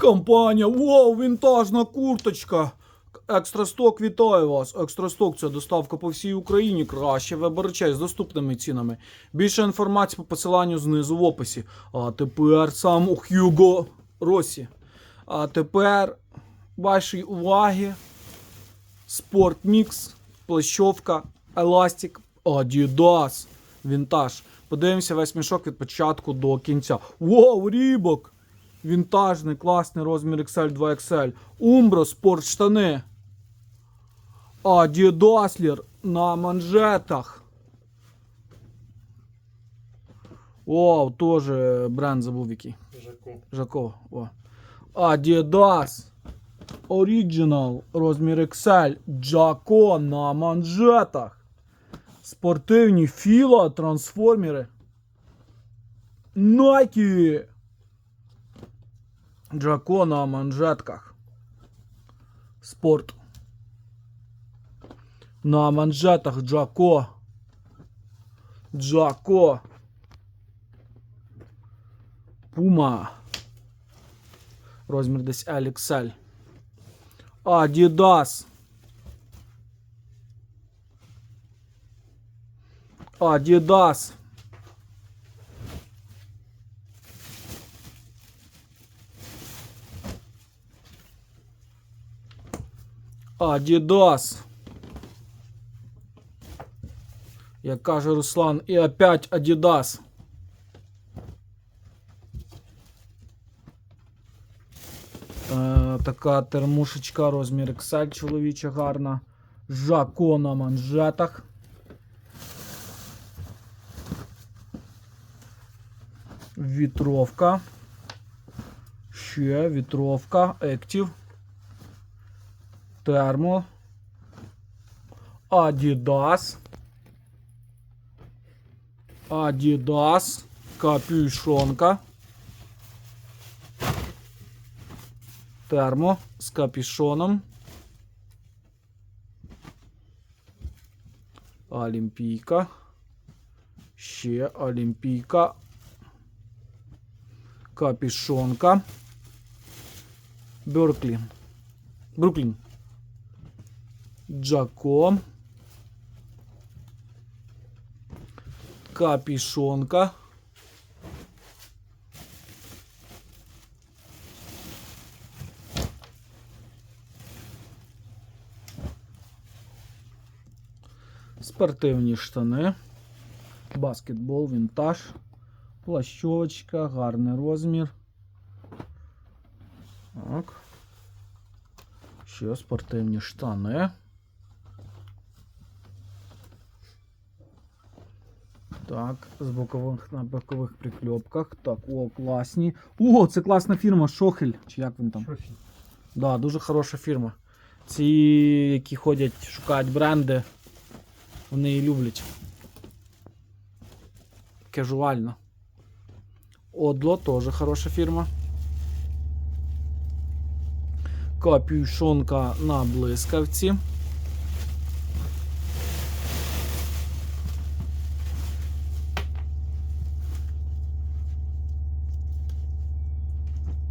Компанія, вау, вінтажна курточка. Екстрасток вітаю вас. Екстрасток це доставка по всій Україні. Краще виборчай з доступними цінами. Більше інформації по посиланню знизу в описі. А тепер сам у Хьюго Росі. А тепер вашій уваги. Спортмікс, плащовка, еластик, Adidas, вінтаж. Подивимося весь мішок від початку до кінця. Вау, рібок! Вінтажний, класний розмір XL 2XL. Умбро, спорт штани. Адідаслер на манжетах. Вау, теж бренд забув який. Жако. Жако. О. Adidas. Original. Розмір XL. Джако на манжетах. Спортивні філа, трансформери. Nike. Джако на манжетках. Спорт. На манжетах Джако. Джако. Пума. Розмір десь LXL. Adidas. Adidas. Adidas. Як каже Руслан, і опять Adidas. Е, така термушечка, розмір XL чоловіча гарна. Жако на манжетах. Вітровка. Ще вітровка. Active. Термо. Adidas. Adidas. Капюшонка. Термо з капюшоном. Олімпійка. Ще Олімпійка. Капюшонка. Берклі. Бруклін. Джако. Капюшонка. Спортивні штани. Баскетбол, вінтаж. Плащовочка, гарний розмір. Так. Ще спортивні штани. Так, з бокових на бокових прикльопках. Так, о, класні. О, це класна фірма Шохель. Чи як він там? Шофі. Да, дуже хороша фірма. Ці, які ходять, шукають бренди, вони її люблять. Кежуально. Одло теж хороша фірма. Капюшонка на блискавці.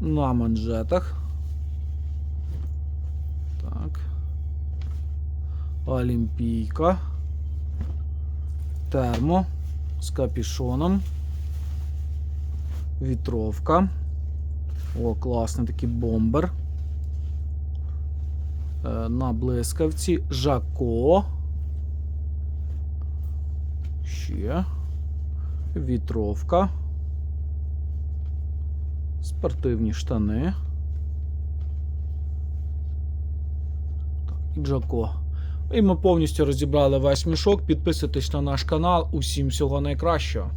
На манжетах. Так. Олімпійка. Термо з капюшоном. Вітровка. О, класний такий бомбер. Е, на блискавці. Жако. Ще. Вітровка. Спортивні штани. і Джако. І ми повністю розібрали весь мішок. Підписуйтесь на наш канал. Усім всього найкращого.